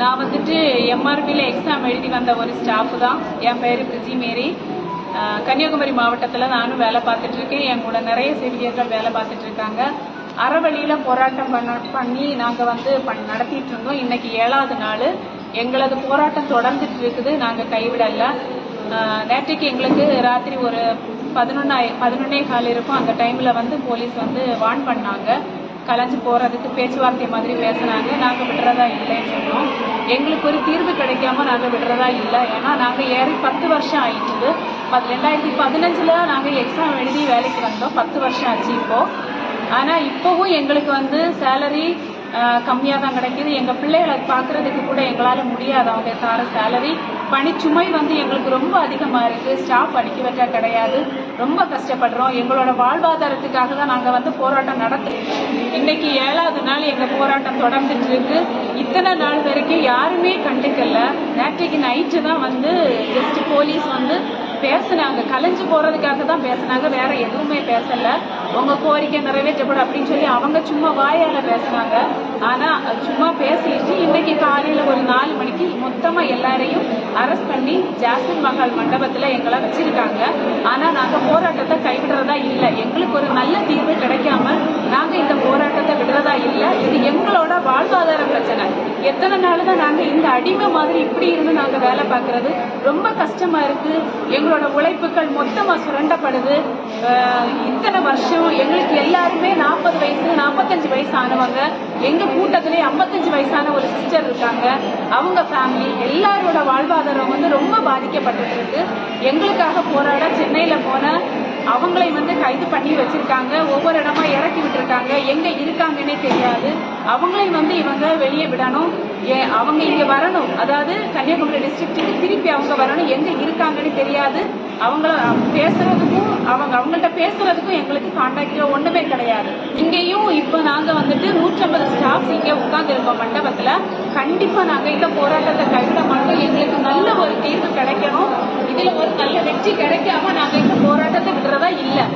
நான் வந்துட்டு எம்ஆர்பியில் எக்ஸாம் எழுதி வந்த ஒரு ஸ்டாஃப் தான். என் பேர் பிரிஜி மேரி. கன்னியாகுமரி மாவட்டத்தில் நானும் வேலை பார்த்துட்டு இருக்கேன். என் கூட நிறைய செவிலியர்கள் வேலை பார்த்துட்டு இருக்காங்க. அறவழியில் போராட்டம் பண்ண பண்ணி நாங்கள் வந்து பண் நடத்திட்டு இருந்தோம். இன்னைக்கு ஏழாவது நாள். எங்களது போராட்டம் தொடர்ந்துட்டு இருக்குது. நாங்கள் கைவிடலை. நேற்றைக்கு எங்களுக்கு ராத்திரி ஒரு பதினொன்னா பதினொன்னே கால் இருக்கும். அந்த டைமில் வந்து போலீஸ் வந்து வார்ன் பண்ணாங்க. கலைஞ்சு போகிறதுக்கு பேச்சுவார்த்தை மாதிரி பேசுனாங்க நாங்கள் விடுறதா இல்லைன்னு சொன்னோம். எங்களுக்கு ஒரு தீர்வு கிடைக்காம நாங்கள் விடுறதா இல்லை. ஏன்னா நாங்கள் ஏறி பத்து வருஷம் ஆயிட்டுது. பத் ரெண்டாயிரத்தி பதினஞ்சில் நாங்கள் எக்ஸாம் எழுதி வேலைக்கு வந்தோம். பத்து வருஷம் ஆச்சு இப்போது ஆனால் இப்போவும் எங்களுக்கு வந்து சேலரி கம்மியாக தான் கிடைக்கிது. எங்கள் பிள்ளைகளை பார்க்கறதுக்கு கூட எங்களால் முடியாது அவங்க தர சேலரி பணிச்சுமை வந்து எங்களுக்கு ரொம்ப அதிகமாக இருக்குது ஸ்டாஃப் அடிக்க வைக்க கிடையாது. ரொம்ப கஷ்டப்படுறோம். எங்களோட வாழ்வாதாரத்துக்காக தான் நாங்கள் வந்து போராட்டம் நடத்து இன்னைக்கு ஏழாவது நாள் எங்கள் போராட்டம் தொடர்ந்துட்டு இருக்கு. இத்தனை நாள் வரைக்கும் யாருமே கண்டுக்கல. நேற்றைக்கு நைட்டு தான் வந்து ஜஸ்ட் போலீஸ் வந்து பேசுனாங்க. கலைஞ்சு போகிறதுக்காக தான் பேசுனாங்க. வேற எதுவுமே பேசல. உங்க கோரிக்கை நிறைவேற்றப்படும் அப்படின்னு சொல்லி அவங்க சும்மா வாயால பேசுனாங்க. ஆனா சும்மா பேசிட்டு இன்னைக்கு காலையில ஒரு நாலு மணிக்கு மொத்தமா எல்லாரையும் அரெஸ்ட் பண்ணி ஜாஸ்மின் மஹால் மண்டபத்துல எங்களை வச்சிருக்காங்க. ஆனா நாங்க போராட்டத்தை கைவிடுறதா இல்லை. எங்களுக்கு ஒரு நல்ல தீர்வு கிடைக்காம நாங்க இந்த போராட்டத்தை விடுறதா இல்ல இது எங்களோட வாழ்வாதார பிரச்சனை எத்தனை நாள் தான் நாங்கள் இந்த அடிமை மாதிரி இப்படி இருந்து நாங்கள் வேலை பார்க்கறது? ரொம்ப கஷ்டமா இருக்கு. எங்களோட உழைப்புகள் மொத்தமாக சுரண்டப்படுது. இத்தனை வருஷம் எங்களுக்கு எல்லாருமே நாற்பது வயசு நாற்பத்தஞ்சு வயசு ஆனவங்க எங்கள் கூட்டத்திலே ஐம்பத்தஞ்சு வயசான ஒரு சிஸ்டர் இருக்காங்க. அவங்க ஃபேமிலி எல்லாரோட வாழ்வாதாரம் வந்து ரொம்ப பாதிக்கப்பட்டு இருக்கு எங்களுக்காக போராட சென்னையில் போன அவங்களை வந்து கைது பண்ணி வச்சிருக்காங்க. ஒவ்வொரு இடமா இறக்கி விட்டுருக்காங்க எங்க இருக்காங்கன்னே தெரியாது. அவங்களையும் வந்து இவங்க வெளியே விடணும். அவங்க இங்க வரணும். அதாவது கன்னியாகுமரி டிஸ்ட்ரிக்ட்டுக்கு திருப்பி அவங்க வரணும். எங்க இருக்காங்கன்னு தெரியாது. அவங்கள பேசுறதுக்கும் அவங்க அவங்கள்ட்ட பேசுறதுக்கும் எங்களுக்கு கான்டாக்ட் ஒண்ணுமே கிடையாது. இங்கேயும் இப்போ நாங்க வந்துட்டு நூற்றம்பது ஸ்டாஃப்ஸ் இங்க உட்கார்ந்து இருக்கோம் மண்டபத்துல. கண்டிப்பா நாங்க இந்த போராட்டத்தை கைவிட மாட்டோம். எங்களுக்கு நல்ல ஒரு தீர்வு கிடைக்கணும். இதுல ஒரு நல்ல வெற்றி கிடைக்காம நாங்க இந்த போராட்டத்தை விடுறதா இல்லை.